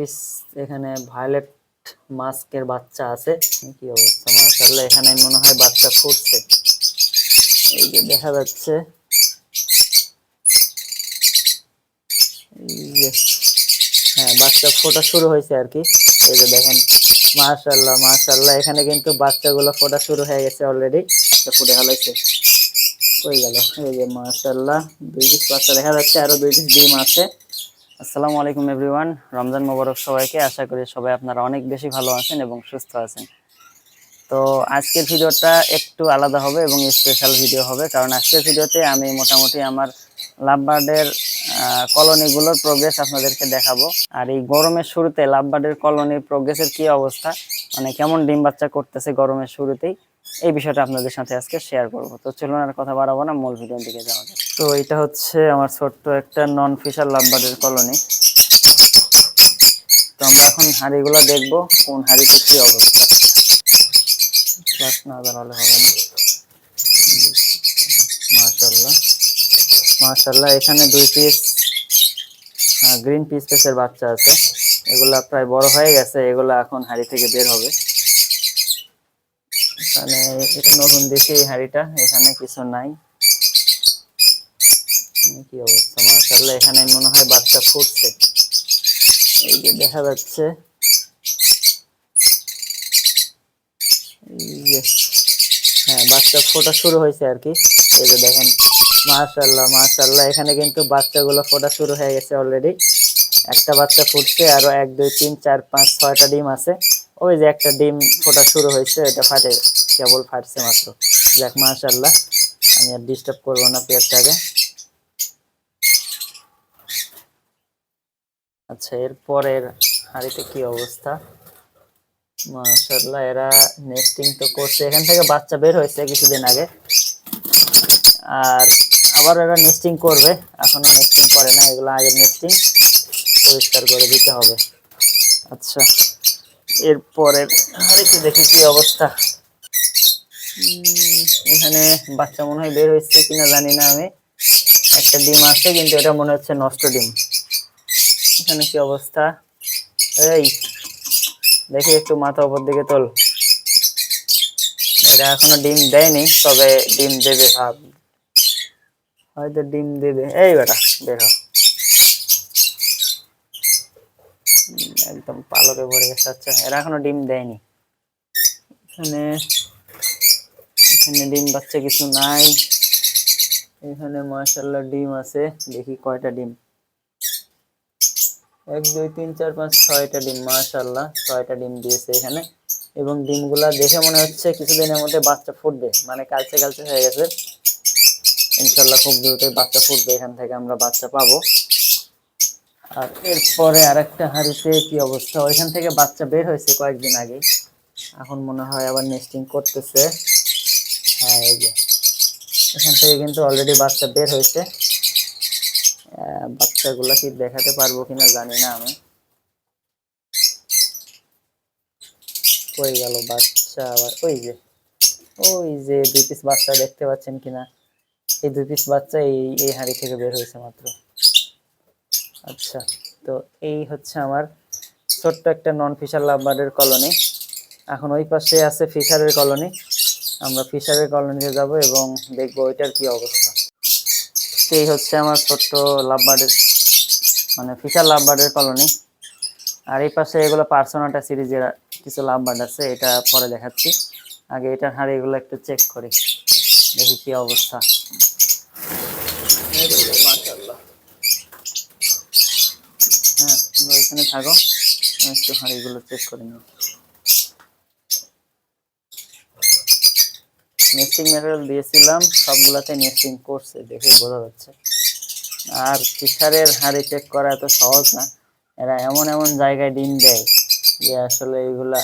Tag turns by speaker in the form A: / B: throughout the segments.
A: Piece এখানে violet মাস্কের বাচ্চা আছে। কি অবস্থা? মাশাআল্লাহ, এখানে মনে হয় বাচ্চা ফুটছে। এই যে দেখা যাচ্ছে। হ্যাঁ বাচ্চা ফোটা শুরু হয়েছে আর কি। এই যে দেখেন, মাশাআল্লাহ মাশাআল্লাহ, এখানে কিন্তু বাচ্চাগুলো ফোটা শুরু হয়ে গেছে অলরেডি বাচ্চা ফুটে হালাইছে। কই গেল? এই যে, মাশাআল্লাহ, দুই পিস বাচ্চা দেখা যাচ্ছে, আরও দুই পিস ডিম আছে। আসসালামু আলাইকুম এভরিওয়ান। রমজান মোবারক সবাইকে। আশা করি সবাই আপনারা অনেক বেশি ভালো আছেন এবং সুস্থ আছেন। তো আজকের ভিডিওটা একটু আলাদা হবে এবং স্পেশাল ভিডিও হবে। কারণ আজকের ভিডিওতে আমি মোটামুটি আমার লাভবার্ডের কলোনিগুলোর প্রোগ্রেস আপনাদেরকে দেখাবো। আর এই গরমের শুরুতে লাভবার্ডের কলোনির প্রোগ্রেসের কি অবস্থা? মানে কেমন ডিম বাচ্চা করতেছে গরমের শুরুতেই? এই বিষয়টা আপনাদের সাথে আজকে শেয়ার করব। তো চলুন আর কথা বাড়াবো না, মূল ভিডিওর দিকে যাওয়া যাক। তো এটা হচ্ছে আমার ছোট্ট একটা নন ফিশার লাভবার্ডের কলোনি তো আমরা এখন হাঁড়িগুলো দেখব, কোন হাঁড়িতে কি অবস্থা। ক্লাস না দাঁড়ালে হবে না। মাশাল্লাহ মাশাল্লাহ এখানে দুই পিস গ্রিন পিস পেসের বাচ্চা আছে। এগুলা প্রায় বড় হয়ে গেছে, এগুলা এখন হাড়ি থেকে বের হবে। এখানে এটা নতুন দেখি এই হাড়িটা, এখানে কিছু নাই। কি অবস্থা মাশাল্লাহ এখানে মনে হয় বাচ্চা ফুটছে। এই যে দেখা যাচ্ছে। হ্যাঁ বাচ্চা ফোটা শুরু হয়েছে আর কি। এই যে দেখেন মাশাল্লাহ মাশাল্লাহ এখানে কিন্তু বাচ্চাগুলো ফোটা শুরু হয়ে গেছে অলরেডি একটা বাচ্চা ফুটছে, আরও এক, দুই, তিন, চার, পাঁচ, ছয়টা ডিম আছে। ওই যে একটা ডিম ফোটা শুরু হয়েছে এটা ফাটে কেবল ফাটছে মাত্র। যাক মাশাল্লাহ আমি আর ডিস্টার্ব করব না পেয়ারটাকে আচ্ছা এরপরের হাড়িতে কি অবস্থা? মাশাআল্লাহ, এরা নেস্টিং তো করছে। এখান থেকে বাচ্চা বের হয়েছে কিছুদিন আগে। আর আবার এরা নেস্টিং করবে। এখনও নেস্টিং করে না, এগুলো আগে নেস্টিং পরিষ্কার করে দিতে হবে। আচ্ছা। এরপরের হাড়িতে দেখি কি অবস্থা? এখানে বাচ্চা মনে হয় বের হয়েছে কিনা জানি না আমি। একটা ডিম আছে কিন্তু এটা মনে হচ্ছে নষ্ট ডিম। এখানে কি অবস্থা? এই দেখি একটু মাথা উপর দিকে তোল। এটা এখনও ডিম দেয়নি তবে ডিম দেবে ভাব। হয়তো ডিম দেবে। এই বেটা দেখো উম, একদম পালকে ভরে গেছে। আচ্ছা এরা এখনও ডিম দেয়নি। এখানে এখানে ডিম বাচ্চা কিছু নাই। এখানে মাশাল্লাহ ডিম আছে। দেখি কয়টা ডিম। এক, দুই, তিন, চার, পাঁচ, ছয়টা ডিম মাশাল্লাহ ছয়টা ডিম দিয়েছে এখানে। এবং ডিমগুলা দেখে মনে হচ্ছে কিছুদিনের মধ্যে বাচ্চা ফুটবে। মানে কালচে কালচে হয়ে গেছে। ইনশাল্লাহ খুব দ্রুতই বাচ্চা ফুটবে এখান থেকে আমরা বাচ্চা পাবো। আর এরপরে আরেকটা হাড়িতে কি অবস্থা? ওইখান থেকে বাচ্চা বের হয়েছে কয়েকদিন আগে এখন মনে হয় আবার নেস্টিং করতেছে। হ্যাঁ এই যে। এখান থেকে কিন্তু অলরেডি বাচ্চা বের হয়েছে। বাচ্চাগুলো কি দেখাতে পারব কিনা জানি না আমি। কই গেল বাচ্চা আবার? ওই যে ওই যে দুই পিস বাচ্চা দেখতে পাচ্ছেন কিনা? এই দুই পিস বাচ্চা এই এই হাঁড়ি থেকে বের হয়েছে মাত্র। আচ্ছা তো এই হচ্ছে আমার ছোট্ট একটা নন ফিশার লাভবার্ডের কলোনি এখন ওই পাশে আছে ফিশারের কলোনি আমরা ফিশারের কলোনিতে যাব এবং দেখব ওইটার কি অবস্থা। তো এই হচ্ছে আমার ছোট্ট লাভবার্ডের মানে ফিশার লাভবার্ডের কলোনি আর এই পাশে এগুলো পার্সোনাটা সিরিজের কিছু লাভবার্ড আছে, এটা পরে দেখাচ্ছি। আগে এটার হাড়ি এগুলো একটু চেক করি, দেখি কি অবস্থা এই রে রে, মাশাআল্লাহ। হ্যাঁ তোমরা এখানে থাকো একটু হাঁড়িগুলো চেক করে নিই নেস্টিং ম্যাটেরিয়াল দিয়েছিলাম, সবগুলাতে নেস্টিং করছে, দেখে বোঝা যাচ্ছে। আর ফিশারের হাঁড়ি চেক করা এত সহজ না, এরা এমন এমন জায়গায় ডিম দেয় যে আসলে এগুলা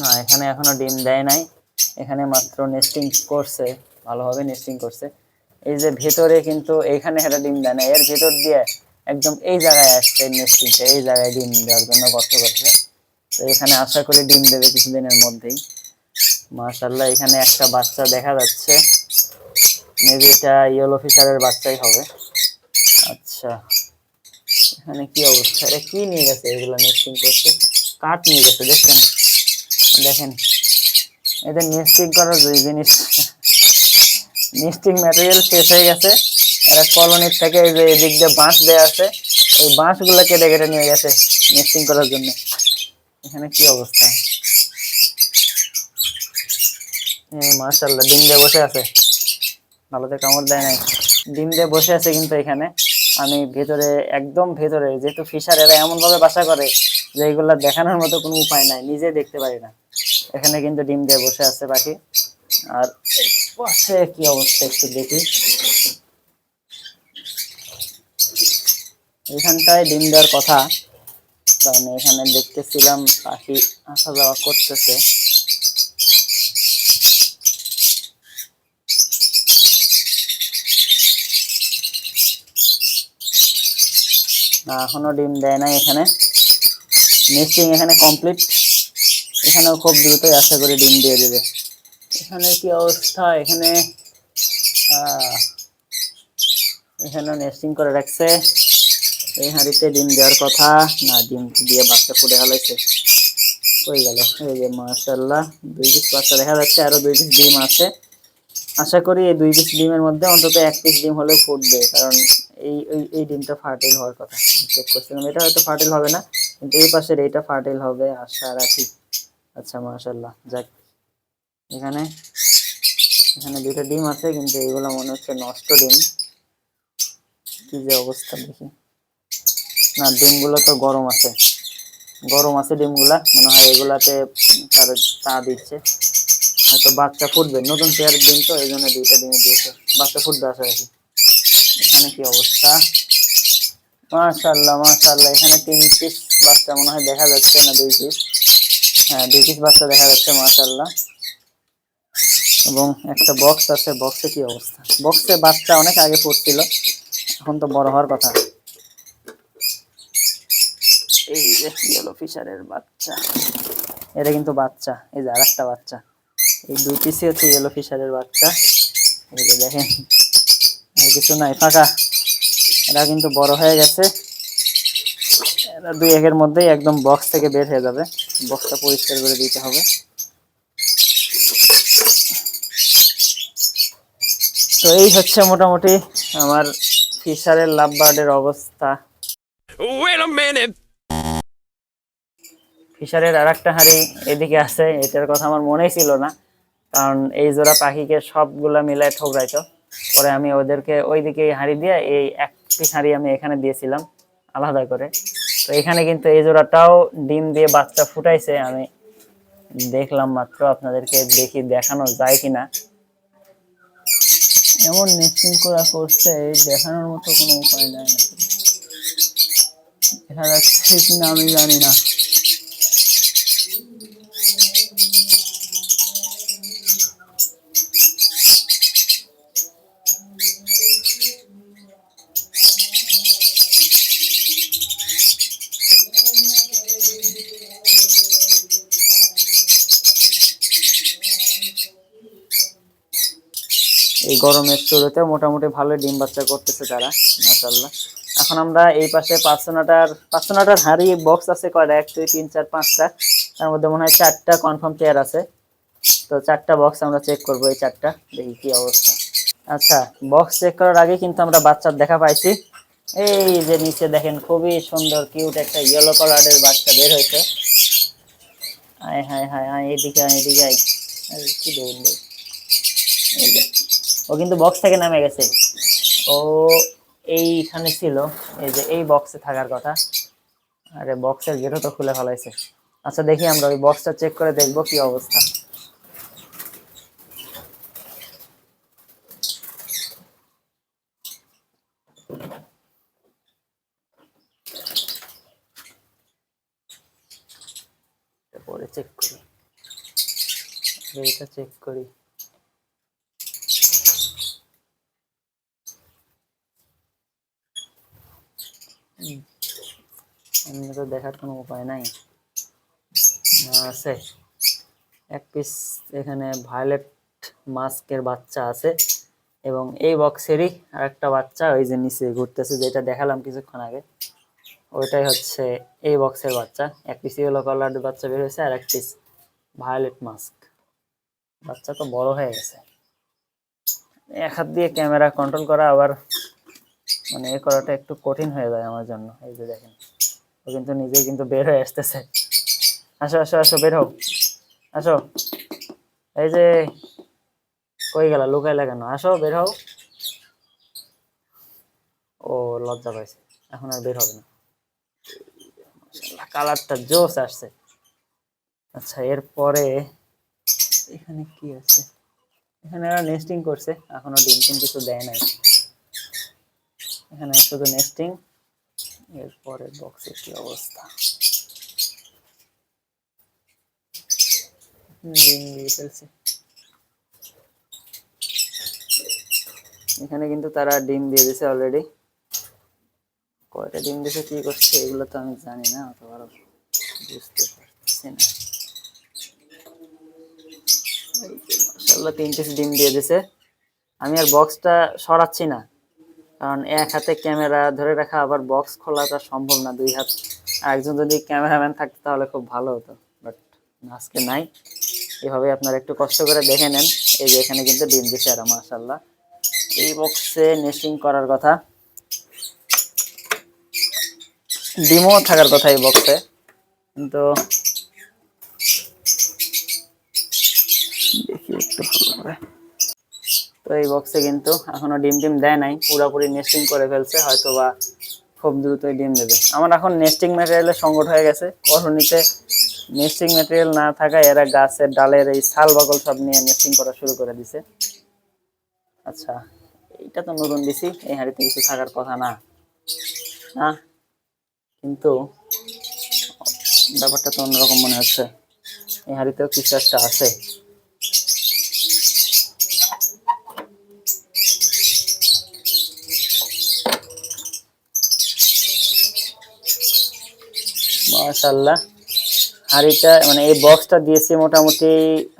A: না, এখানে এখনও ডিম দেয় নাই। এখানে মাত্র নেস্টিং করছে, ভালোভাবে নেস্টিং করছে। এই যে ভেতরে কিন্তু এইখানে এরা ডিম দেয় না, এর ভেতর দিয়ে একদম এই জায়গায় আসছে নেস্টিংটা এই জায়গায় ডিম দেওয়ার জন্য কষ্ট করছে। তো এখানে আশা করি ডিম দেবে কিছুদিনের মধ্যেই। মাশাল্লাহ এখানে একটা বাচ্চা দেখা যাচ্ছে। মেবি এটা ইয়েলো ফিশারের বাচ্চাই হবে। আচ্ছা আচ্ছা এখানে কি অবস্থা? এটা কি নিয়ে গেছে এগুলো নেস্টিং করছে কাঠ নিয়ে গেছে, দেখছেন? দেখেন, এদের নেস্টিং করার দুই জিনিস। নেস্টিং ম্যাটেরিয়াল শেষ হয়ে গেছে। এরা কলোনির থেকে যে এদিক দিয়ে বাঁশ দেওয়া আছে, এই বাঁশগুলো কেটে কেটে নিয়ে গেছে নেস্টিং করার জন্য। এখানে কি অবস্থা? মার্শাল্লাহ ডিম দিয়ে বসে আছে। ভালোতে কামড় দেয় নাই। ডিম দিয়ে বসে আছে কিন্তু এখানে। আমি ভেতরে, একদম ভেতরে, যেহেতু ফিশার এরা এমনভাবে বাসা করে যে এগুলা দেখানোর মতো কোনো উপায় নাই নিজে দেখতে পারি না। এখানে কিন্তু ডিম দিয়ে বসে আছে পাখি। আর পাশে কি অবস্থা একটু দেখি। এখানটায় ডিম দেওয়ার কথা, কারণ এখানে দেখতেছিলাম পাখি আসা যাওয়া করতেছে। না, এখনও ডিম দেয় নাই এখানে। নেস্টিং এখানে কমপ্লিট এখানেও খুব দ্রুতই আশা করি ডিম দিয়ে দেবে। এখানে কি অবস্থা? এখানে এখানে নেস্টিং করে রাখছে। এই হাঁড়িতে ডিম দেওয়ার কথা। না, ডিম দিয়ে বাচ্চা ফুটে হালাইছে। কই গেল? এই যে মাশাল্লাহ দুই পিস বাচ্চা দেখা যাচ্ছে, আরও দুই পিস ডিম আছে। আশা করি এই দুই পিস ডিমের মধ্যে অন্তত এক পিস ডিম হলেও ফুটবে, কারণ এই এই ডিমটা ফার্টিল হওয়ার কথা। চেক করছিলাম, এটা হয়তো ফার্টিল হবে না, কিন্তু এই পাশের এইটা ফার্টিল হবে, আশা রাখি। আচ্ছা মাশাল্লাহ যাক। এখানে এখানে দুইটা ডিম আছে, কিন্তু এগুলো মনে হচ্ছে নষ্ট ডিম। কি যে অবস্থা দেখি। না, ডিমগুলো তো গরম আছে। গরম আছে ডিমগুলা, মনে হয় এগুলাতে তার তা দিচ্ছে। হয়তো বাচ্চা ফুটবে, নতুন পেয়ার ডিম তো এই জন্য দুইটা ডিমে দিয়েছে। বাচ্চা ফুটবে আশা রাখি। এখানে কি অবস্থা? মাশাল্লাহ মাশাল্লাহ এখানে তিন পিস বাচ্চা মনে হয় দেখা যাচ্ছে না, দুই পিস হ্যাঁ দুই পিস বাচ্চা দেখা যাচ্ছে মাশাল্লাহ এবং একটা বক্স আছে বক্সে কি অবস্থা? বক্সে বাচ্চা অনেক আগে পড়ছিল, এখন তো বড় হওয়ার কথা। এই যে ইয়েলো ফিশারের বাচ্চা। এটা কিন্তু বাচ্চা, এই যে আরেকটা বাচ্চা। এই দুই পিসই হচ্ছে ইয়েলো ফিশারের বাচ্চা। এই যে দেখেন, আর কিছু নাই, ফাঁকা। এরা কিন্তু বড় হয়ে গেছে। এরা দুই একের মধ্যেই একদম বক্স থেকে বের হয়ে যাবে। বক্সটা পরিষ্কার করে দিতে হবে। তো এই হচ্ছে মোটামুটি আমার ফিশারের লাভ বার্ডের অবস্থা. ফিশারের আর একটা হাঁড়ি এদিকে আছে এটার কথা আমার মনেই ছিল না কারণ এই জোড়া পাখিকে সবগুলা মিলায় ঠোকরাইতো। পরে আমি ওদেরকে ওইদিকে হাঁড়ি দিয়ে এই এক পিস হাঁড়ি আমি এখানে দিয়েছিলাম আলাদা করে। তো এখানে কিন্তু এই জোড়াটাও ডিম দিয়ে বাচ্চা ফুটাইছে আমি দেখলাম মাত্র আপনাদেরকে দেখি দেখানো যায় কিনা। এমন নেস্টিং করা করছে দেখানোর মতো কোনো উপায় নাই। না দেখা যাচ্ছে কিনা আমি জানি না। এই গরমের শুরুতে মোটামুটি ভালো ডিম বাচ্চা করতেছে তারা মাশাল্লাহ এখন আমরা এই পাশে পার্সোনাটার পার্সোনাটার হাড়ি বক্স আছে কয়টা? এক, দুই, তিন, চার, পাঁচটা। তার মধ্যে মনে হয় চারটা কনফার্ম পেয়ার আছে। তো চারটা বক্স আমরা চেক করব এই চারটা, দেখি কি অবস্থা। আচ্ছা বক্স চেক করার আগে কিন্তু আমরা বাচ্চার দেখা পাইছি। এই যে নিচে দেখেন, খুবই সুন্দর কিউট একটা ইয়েলো কালারের বাচ্চা বের হয়েছে। হায় হায় হায় হায়, এদিকে আয় এদিকে আয়। কি দৌড় এই যে ও কিন্তু বক্স থেকে নামে গেছে। ও এইখানে ছিল, এই যে এই বক্সে থাকার কথা। আরে বক্সের গেটও তো খুলে ফেলাইছে। আচ্ছা দেখি আমরা ওই বক্সটা চেক করে দেখব কি অবস্থা। পরে চেক করি। চেক করি। এমনি তো দেখার কোনো উপায় নাই। আছে এক পিস এখানে ভায়োলেট মাস্কের বাচ্চা আছে এবং এই বক্সেরই আর একটা বাচ্চা ওই যে নিচে ঘুরতেছে যেটা দেখালাম কিছুক্ষণ আগে। ওইটাই হচ্ছে এই বক্সের বাচ্চা। এক পিস ইয়েলো কালার বাচ্চা বের হয়েছে আর এক পিস ভায়োলেট মাস্ক বাচ্চা তো বড় হয়ে গেছে। এক হাত দিয়ে ক্যামেরা কন্ট্রোল করা আবার মানে এ করাটা একটু কঠিন হয়ে যায় আমার জন্য, এই যে দেখেন। ও কিন্তু নিজেই কিন্তু বের হয়ে আসতেছে। আসো আসো আসো, বের হও। আসো। এই যে, কই গেল, লুকাইলা কেন? আসো, বের হও। ও, লজ্জা পাইছে। এখন আর বের হবে না। কালারটা জোস আসছে। আচ্ছা এরপরে এখানে কি আছে? এখানে এরা নেস্টিং করছে, এখনও ডিম টিম কিছু দেয় নাই। এখানে শুধু নেস্টিং এরপরে বক্সের কি অবস্থা? এখানে কিন্তু তারা ডিম দিয়ে দিছে অলরেডি কয়টা ডিম দিছে, কি করছে, এগুলো তো আমি জানি না অত ভালো বুঝতে পারছি না। মাসাল্লাহ তিন পিস ডিম দিয়ে দিছে। আমি আর বক্সটা সরাচ্ছি না। কারণ এক হাতে ক্যামেরা ধরে রাখা, আবার বক্স খোলাটা সম্ভব না। দুই হাত একজন যদি ক্যামেরাম্যান থাকতো তাহলে খুব ভালো হতো। বাট আজকে নাই। এভাবে আপনারা একটু কষ্ট করে দেখে নেন। এই যে এখানে কিন্তু ডিম দিছে আর মাসাল্লাহ এই বক্সে নেস্টিং করার কথা। ডিমও থাকার কথা এই বক্সে কিন্তু দেখি একটু ভালোভাবে তো এই বক্সে কিন্তু এখনও ডিম টিম দেয় নাই। পুরোপুরি নেস্টিং করে ফেলছে হয়তো বা খুব দ্রুতই ডিম দেবে। আমার এখন নেস্টিং ম্যাটেরিয়ালের সংকট হয়ে গেছে। করণিতে নেস্টিং ম্যাটেরিয়াল না থাকায় এরা গাছের ডালের এই ছাল বাকল সব নিয়ে নেস্টিং করা শুরু করে দিছে। আচ্ছা এইটা তো নতুন দিছি, এই হাঁড়িতে কিছু থাকার কথা না। না, কিন্তু ব্যাপারটা তো অন্যরকম মনে হচ্ছে। এই হাঁড়িতেও কিছু একটা আছে। মাশাল্লাহ হাঁড়িটা মানে এই বক্সটা দিয়েছি মোটামুটি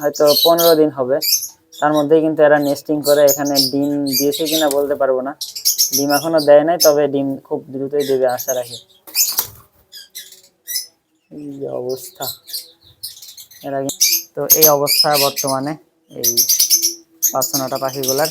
A: হয়তো পনেরো দিন হবে। তার মধ্যেই কিন্তু এরা নেস্টিং করে, এখানে ডিম দিয়েছে কিনা বলতে পারব না। ডিম এখনও দেয় নাই, তবে ডিম খুব দ্রুতই দেবে আশা রাখি। এই অবস্থা। এর তো এই অবস্থা বর্তমানে, এই পাঁচশো নটা পাখিগুলার।